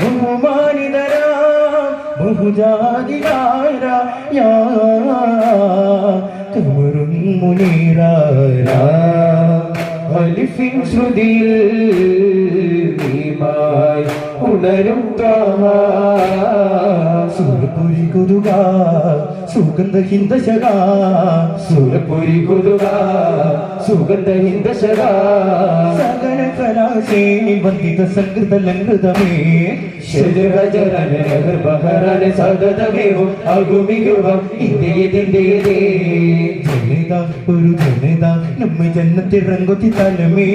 ബഹുമാനിതരാ ബഹുജാതികാര യാ കമറുൻ മുനീറാരാ. അലിഫിൻ ശ്രുതിയിൽ നീമായി ഉണരും സൂരപ്പൊരി കൊതുക സുഗന്ധ ഹിന്ദശക സൂരപ്പൊരി കൊതുക സുഗന്ധ ഹിന്ദശക കലാശേനി വന്ദിത സംഗൃത ലംഘൃതമേ ശരജരന ബഹരന സദതമേവും അഗുമികുവം ഇന്ത്യതിന്റേതേ ജനത ഒരു ജനത നമ്മ ജന്നത്തിൽ റങ്കൊത്തി തലമേ.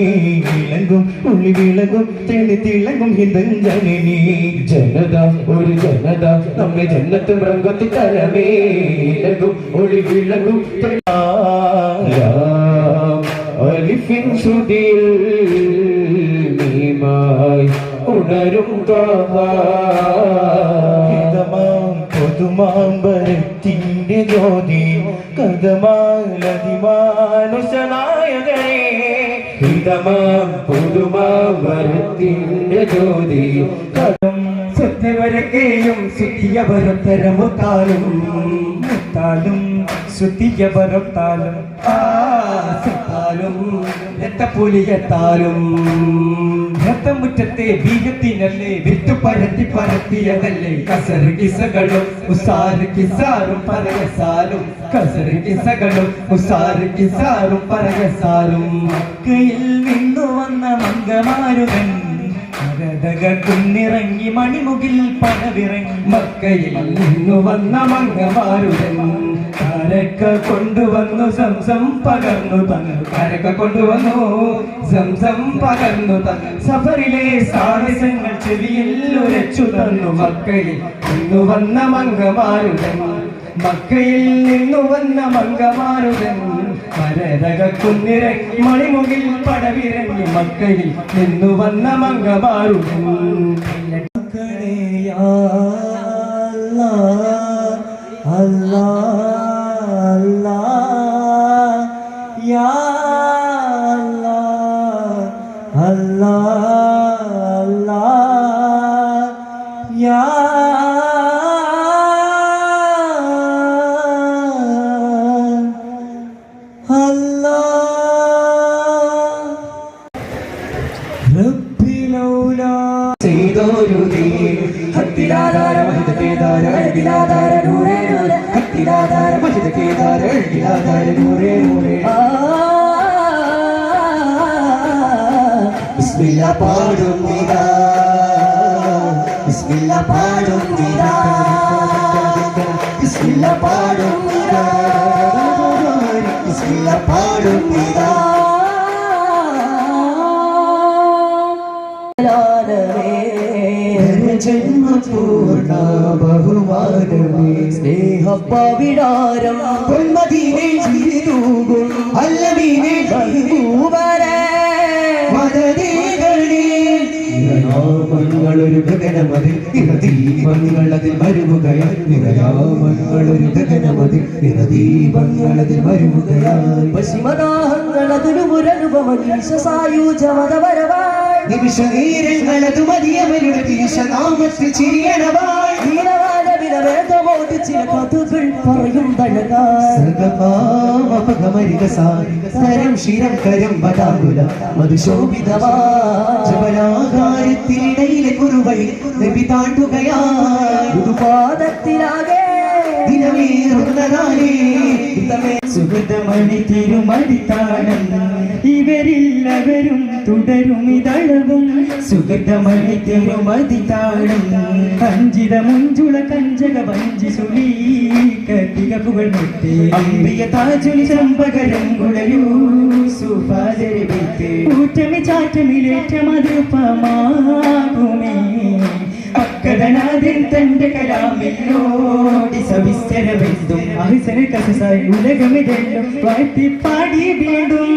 വിളങ്ങും ഉള്ളി വിളകും തെളി തിളങ്ങും ഹിന്ദൻ ജനനി. ജനത ഒരു ജനത നമ്മെ ജന്നത്തും റങ്കൊത്തി തലമേ. വിളങ്ങും ഒളി അലിഫിൻ ശ്രുതിയിൽ തുടരും കഥമാം പുതുമാമ്പരത്തിന്റെ ജ്യോതി കഥമാലതിമാനുഷനായകനെ. ഹിതമാം ജ്യോതി കഥം ശുദ്ധിവരക്കെയും ശുദ്ധിയവരം തരമുത്താലും മുത്താലും ശുദ്ധിയവരത്താലും ആ സത്താലും രക്തപുലിയത്താലും രത്തപ്പൂലിയെത്താലും മുറ്റത്തെ ബീജത്തിനല്ലേ വിത്തു പരത്തി പരത്തിയതല്ലേ? കസർ കിസകളും ഉസാറ് കിസാറും പരകസാലും കസർ കിസകളും ഉസാറ് കിസാറും പരകസാലും കയ്യിൽ നിന്നു വന്ന കുന്നിറങ്ങി മണിമുകിൽ പണവിറങ്ങി മക്കയിൽ നിന്നു വന്ന മംഗമാരുടൻ. കരക്ക കൊണ്ടുവന്നു സംസം പകർന്നു തന്നു കരക്ക കൊണ്ടുവന്നു സംസം പകർന്നു തന്നു സഫറിലെ സാഹസങ്ങൾ ചെവിയിൽ ഉരച്ചു തന്നു മക്കയിൽ നിന്നു വന്ന മംഗമാരുടൻ. മക്കയിൽ നിന്നു വന്ന മംഗമാരുതൻ മരതക കുന്നിറങ്ങി മണിമുകിൽ പടവിരങ്ങി മക്കയിൽ നിന്നു വന്ന മംഗമാരുടൻ ബിസ്മില്ല പാടും ബിസ്മില്ല പാടും ബിസ്മില്ല പാടും ജന്മപൂർണ ബഹുമാനമേ സ്നേഹപ്പവിടാരം പൊന്മദീനെ ചിരിതൂകും അല്ലമീനെ ബഹുവരെ നിറയാമങ്ങളൊരു ഗഗനമതിൽ നിറദീപങ്ങളതിൽ വരുമുകയാൽ നിറയാമങ്ങളൊരു ഗഗനമതിൽ നിറദീപങ്ങളതിൽ മരുമുകയായി പശ്ചിമദാഹങ്ങളതിനു മുരനുപമനീശ സായുജമതവരവായി നിമിഷ നേരങ്ങളതു മതിയമരുടെ തീശനാമത്തിൽ ചിരിയണവായി. നീലവാനവിനവേദമോടി ചില കഥകൾ പറയും തഴകായി സരം ശിരം കരം വടാകുല മധുശോഭിതമാ ജപലാകാരത്തിനിടയിലെ കുറുവഴി നബി താണ്ടുകയായി പാദത്തിലാകെ ദിനമേറുന്നതാനേ സുഹൃതമണി തിരുമടിത്താണം ഇവരില്ലവരും തുടരും ഇതളവും. സുഹൃതമണി താഴും കഞ്ചിത മുഞ്ചുള കഞ്ചക വഞ്ചി സുളീ കട്ടികപ്പുകൾ അമ്പിയ താജുലി ചമ്പകരം സുഫാദരി വിത്ത് ഊറ്റമി ചാറ്റമിലേറ്റ അക്കടനാഥൻ തന്റെ കലാമില്ലോടി സവിസ്തരമെന്തും അഹിസന കസസായി ഉലകമിതെല്ലും വാഴ്ത്തി പാടി വീണ്ടും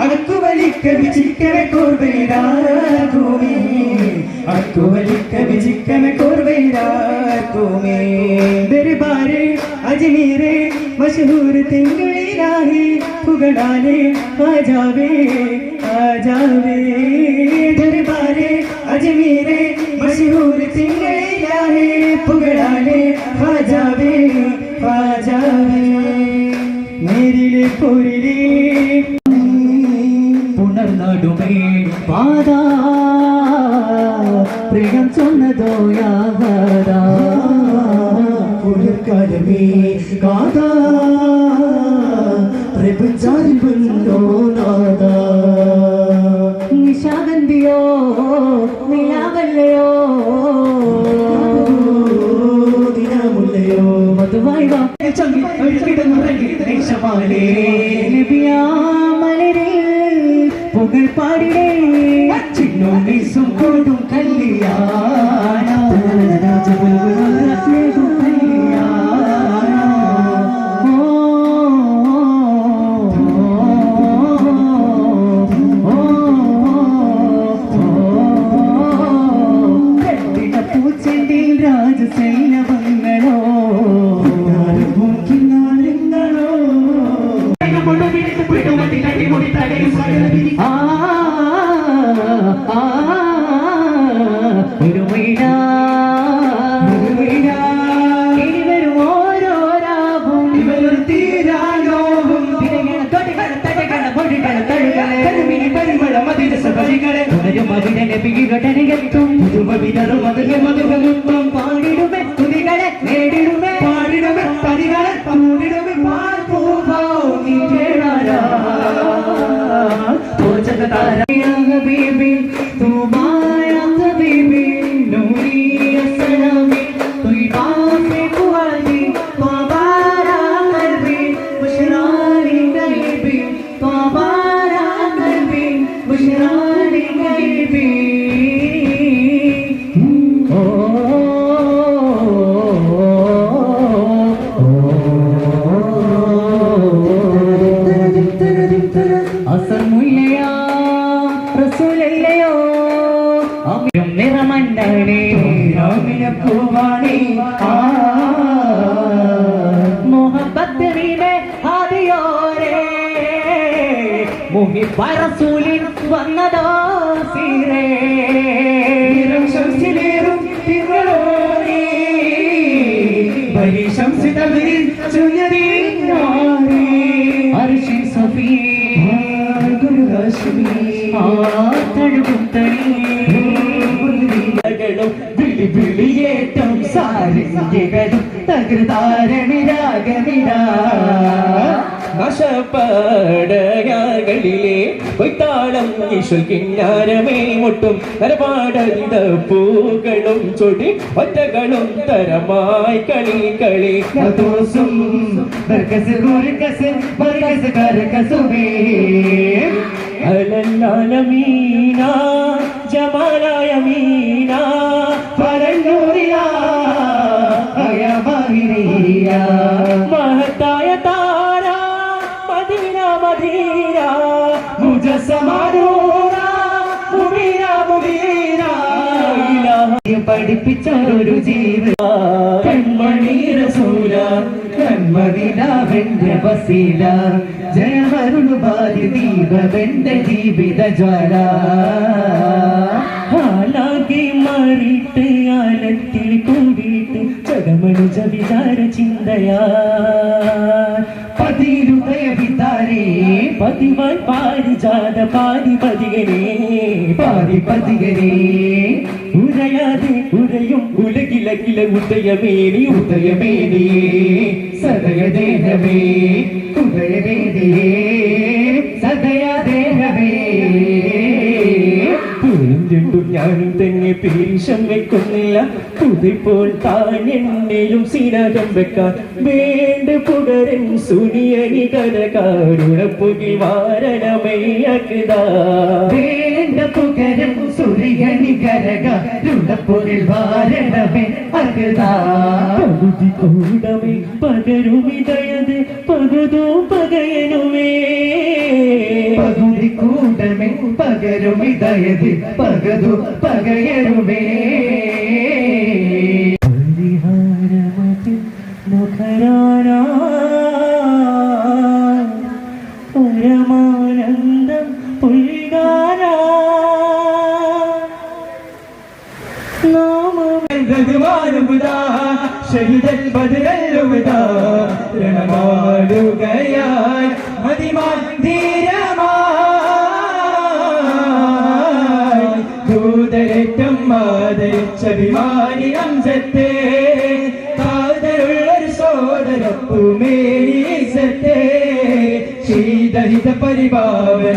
അടക്കു വലിക്ക വിചിക്കര കോർവൈരാകുമേ ಚಿಕ್ಕನೆ ಚಿಕ್ಕನೆ ಕೋರ್ವೆಯ ತುಮೇ ದರ್ಬಾರೆ ಅಜ್ಮೀರೆ ಮಶಹೂರ್ ತಿಂಗಳಿ ರಾಹಿ ಪುಗಡಾಲೆ ಆಜಾವೆ ಆಜಾವೆ ದರ್ಬಾರೆ ಅಜ್ಮೀರೆ ಮಶಹೂರ್ ತಿಂಗಳಿ ರಾಹಿ ಪುಗಡಾಲೆ ಆಜಾವೆ ಆಜಾವೆ ಮೇರಿಲೆ ಪೂರಿಲಿ ಪುನರ್ನಾಡು ಮೇ ಪಾದಾ പ്രിയം ചൊന്നതോ യാവരാ? പുനർക്കാലമേ കാത. പ്രപഞ്ചാരിപ്പുണ്ടോ നാദ നിശാഗന്ധിയോ നിലാവല്ലയോ? ദിനമുല്ലയോ മധുവായി വാ. ഒഴുകിടുന്നുറങ്ങി ദേശമാലേ परिवार कमोड़ियों में पार को भाओगी तेरा राम हो जगतारा बीबी മുഹിബ റസൂലിൻ വന്നതോ സീരേ ശംസിലേറും തിങ്കളോരേ ബലി ശംസി തവരിൽ ചുഞ്ഞരീനാരേ അർശി സഫീ വിളിയേറ്റം സാരികളും തകൃതാരണിരാഗമിട നശപ്പടയാകളിലെ കൊയ്ത്താളം ഈശ്വൽ കിഞ്ഞാരമേ മുട്ടും നരപാടരിത പൂക്കളും ചൊടി ഒറ്റകളും തരമായി കളി കളി. തോസും ബർക്കസ് ഗുർക്കസ് ബർക്കസ് കർക്കസുബേ അലല്ലാലമീന ജമാലായ മീന പഠിപ്പിച്ചൊരു ജീവ കൺമണി റസൂല കൺമണിലാവെന്റെ വസീല. ജയമരുണു ബാലി ദീപവെന്റെ ജീവിത ജ്വല. ഹാലാകെ മാറിയിട്ട് ആലത്തിൽ കൂടിയിട്ട് ചടമണുജ വിചാര ചിന്തയാ. പതിരുദയ വിതാരേ പതിവായി പാരിജാത പാരി പതികരേ പാരി പതികരേ ഉരയാതെ ഉരയും ഉലകിലകില ഉദയമേനി ഉദയമേനിയേ സദയദേഹമേ രണ്ടും ഞാനും തന്നെ പേരിഷം വെക്കുന്നില്ല. പുതിപ്പോൾ താനെന്നെയും സിനകം വെക്കാൻ വേണ്ട പുകരൻ സുനിയനി കരകാരുണപ്പുകി വാരണമയ്യക്കുതാ വേണ്ട പുകരം സൂര്യനി കരക രുണപ്പൊരിൽ വാരണമേ അകതാ പകുതി കൂടമേ പകരുമിതയത് പകുതോ പകയനുമേ പകുതി കൂടമേ പകരും ഇതയതിൽ പകതു പകയരുമേ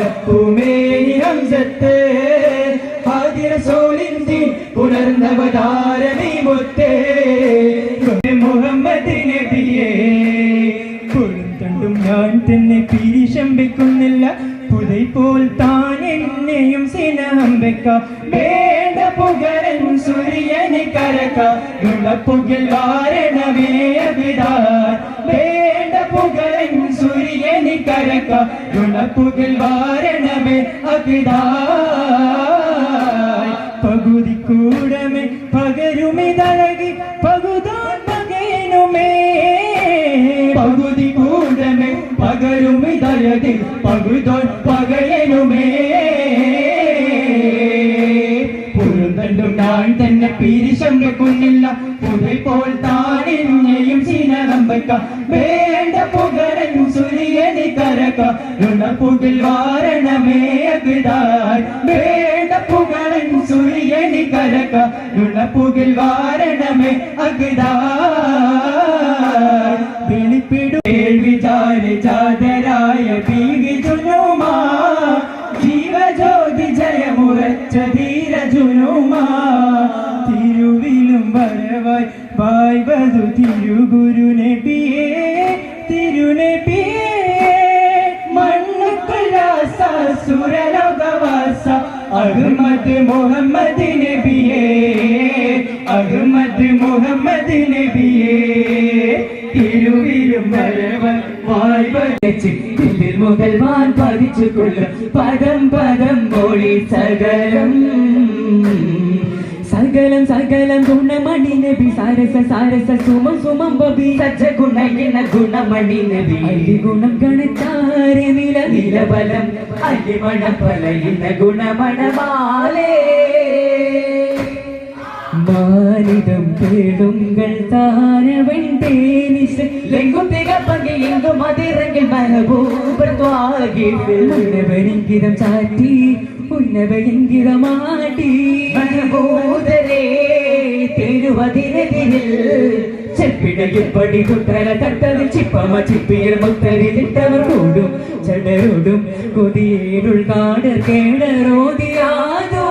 പരിപാവന പൂമേനി ഹംസത്തെ ആദിര സോലിന്തി പുനർനവതാരണി മുത്തേ മുഹമ്മദ് നബിയേ പുഴും തണ്ടും ഞാൻ തന്നെ പിരിശമ്പിക്കുന്നില്ല പുതൈ പോൽ താൻ എന്നെയും സ്നേഹം വെക്ക വേണ്ട പുകരൻ സൂര്യന് കരക്ക. ഗുണപ്പുകിൽ വാരണമേ അഭിതാ വേണ്ട പുകരൻ സൂര്യന് കരക്ക ഗുണപ്പുകിൽ വാരണമേ അഭിതാൻ പകുതി കൂടമേ പകരുമിതഴകി പകുതാൻ പകയനുമേ. പകുതി കൂടമേ പകരുമിതഴകി പകുതാൻ പകയനുമേ. പുറന്തണ്ടും ഞാൻ തന്നെ പിരിശം വെക്കുന്നില്ല. പുതിൽ പോൽ താനെന്നെയും സീനകം വെക്ക നുണപ്പുകിൽ വാരണമേ അകിതാൻ വേണ്ട പുകരൻ സുരിയനി കരക നുണപ്പുകിൽ വാരണമേ അകിതാൻ വെളിപ്പിടു വിചാര ചാതരായ ബീവി ജുനുമാ ജീവജ്യോതി ജയമുറച്ച സകലം സകലം സകലം ഗുണമണി നബി സാരസ സാരസ സുമ സുമം ബബി സജ്ജ ഗുണയിന ഗുണമണി നബി. അലി ഗുണം ഗണത്താരെ നില നിലബലം മണ പലയിന ഗുണമണമാലേ മാനിതം പേടുങ്കൾ താരവൻ തേനിസ് ലെങ്കുത്തിക പങ്കി എങ്കു മതിരങ്കിൽ മഹബൂബർദ്വാകി ഉന്നവനിങ്കിതം ചാറ്റി ഉന്നവനിങ്കിതമാട്ടി മനബോധരേ തിരുവതിരതിരിൽ ചെപ്പിടയിൽ കുത്തല തട്ടതിൽ ചിപ്പമ ചിപ്പിയിൽ മുത്തരിലിട്ടവർ കൂടും. ചടരോടും കൊതിയേരുൾ കാട് കേടറോതിയാതോ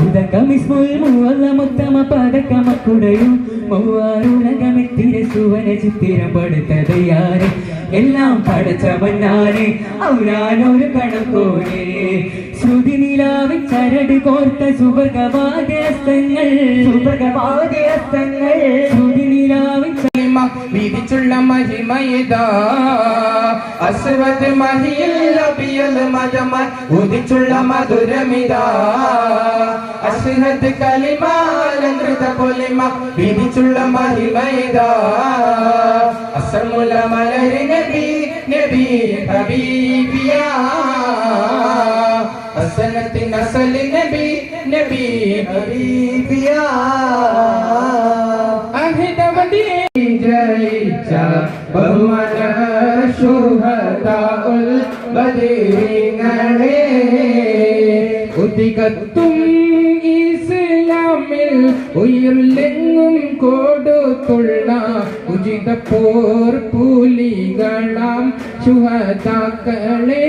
ഉദകമിസ്മുൽ മുവല്ല മുത്തമ പതക്കമക്കുടയും മൂവാറുലകമെത്തിര സുവന ചിത്തിരം പടുത്തതയാരെ എല്ലാം പടച്ചവനാനെ അവരാനൊരു കണക്കോനെ ശ്രുതി നിലാവിൽ ചരട് കോർത്ത സുഭഗവാദ്യസ്ഥങ്ങൾ സുഭഗവാദ്യസ്ഥങ്ങൾ ശ്രുതി നിലാവിൽ വിധിച്ചുള്ള മഹിമയിതാ. അശ്വത് മഹിയിൽ അബിയൽ മജമൻ ഉദിച്ചുള്ള മധുരമിതാ. അശ്വത് കലിമാലങ്കൃത പൊലിമ വിധിച്ചുള്ള മഹിമയിതാ. അസമുല മലരി നബി നബി ഹബീബിയാ. അസനത്തിൻ അസലി നബി നബി ഹബീബിയാ. ജയിച്ച ബഹുമന ശുഹദാഉൽ ബദീങ്ങളെ ഉദികത്തും ഇസ്ലാമിൽ ഉയർലെങ്ങും കൊടുത്തുള്ള ഉചിത പോർ പുലികളാം ശുഹതാക്കളെ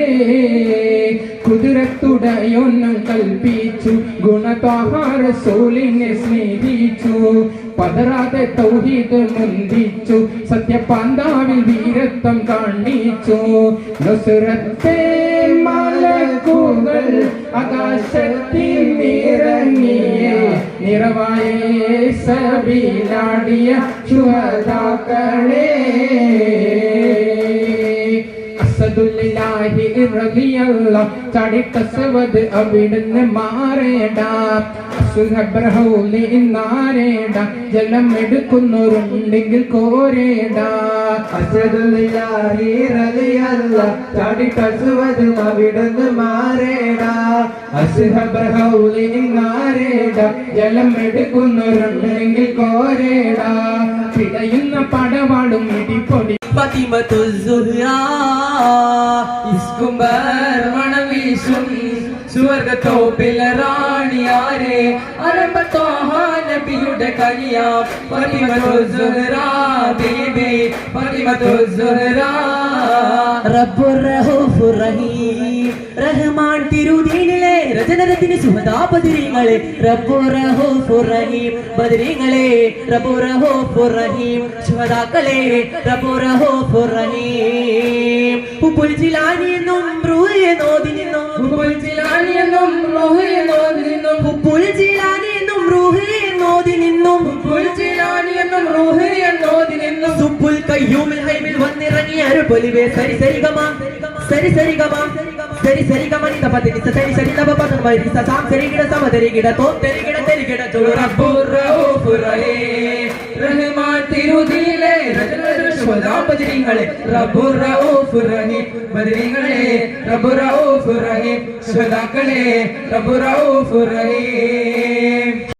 കുതിരത്തുടയൊന്നും കൽപ്പിച്ചു ഗുണതാഹാര സോലിനെ സ്നേഹിച്ചു. പതരാതെ തൗഹീദ് മുന്തിച്ചു സത്യപാന്താവിൽ വീരത്വം കാണിച്ചു. നുസുരത്തെ മലക്കുകൾ ആകാശത്തിൽ നിറങ്ങിയ നിറവായേ സബിലാടിയ ശുഹദാക്കളെ അസദ് അസദുല്ലാഹി റളിയല്ല ചടിട്ടസവത് അവിടുന്ന് മാറേണ്ട സുഹബ്രഹൂലി നാരേട ജലം എടുക്കുന്നവരുണ്ടെങ്കിൽ കോരേണ്ട അസദുല്ലാഹി റളിയല്ല ചാടിട്ടസുവത് അവിടുന്ന് മാറേട. അസുഹബ്രഹൗലി നാരേട ജലം എടുക്കുന്നവരുണ്ടെങ്കിൽ കോരേണ്ട പിടയുന്ന പടപാടും ഇടിപ്പൊടി ഇസ്കുംബർ മണവീശും സുവർഗത്തോപ്പിൽ റാണിയാരെ അരമ്പത്തോഹ നബിയുടെ കനിയ സുഹ്റാ ബീബി സുഹ്റാ റബ്ബുർ റഹൂഫുർ റഹീം റഹ്മാൻ തിരുദീനിലെ രചനരത്തിന് സുഹദാപതിരിങ്ങളെ. റബ്ബുർ റഹൂഫുർ റഹീം ബദരീങ്ങളെ. റബ്ബുർ റഹൂഫുർ റഹീം സുഹദാക്കളെ റബ്ബുർ റഹൂഫുർ റഹീം ഉപ്പുൽ ജിലാനി എന്നും റൂഹെ നോദി നിന്നും. ഉപ്പുൽ ജിലാനി എന്നും റോഹയെ നോതി നിന്നും. ഉപ്പുൽ ജിലാനി എന്നും റൂഹെ നോദി നിന്നും. ഉപ്പുൽ ജിലാനി എന്നും റോഹയെ നോതി നിന്നും. സുപ്പുൽ കയ്യൂമിൽ ഹൈമിൽ വന്നിറങ്ങിയ ഒരു പൊലിവേ സരി സരി ഗമ സരി സരി ഗമ സരി സരി ഗമ നിത പതി നിത സരി സരി നബ പദം വൈ നിത സാം സരി ഗിട സമ തെരി ഗിട തോ തെരി ഗിട തെരി ഗിട ചുളു റബ്ബുർ റഊഫുർ റഹീം റഹ്മാൻ തിരുദിലെ രചനപതിരിങ്ങളെ റബ്ബുർ റഊഫുർ റഹീം ബദരീങ്ങളെ റബ്ബുർ റഊഫുർ റഹീം ശുഹദാക്കളെ റബ്ബുർ റഊഫുർ റഹീം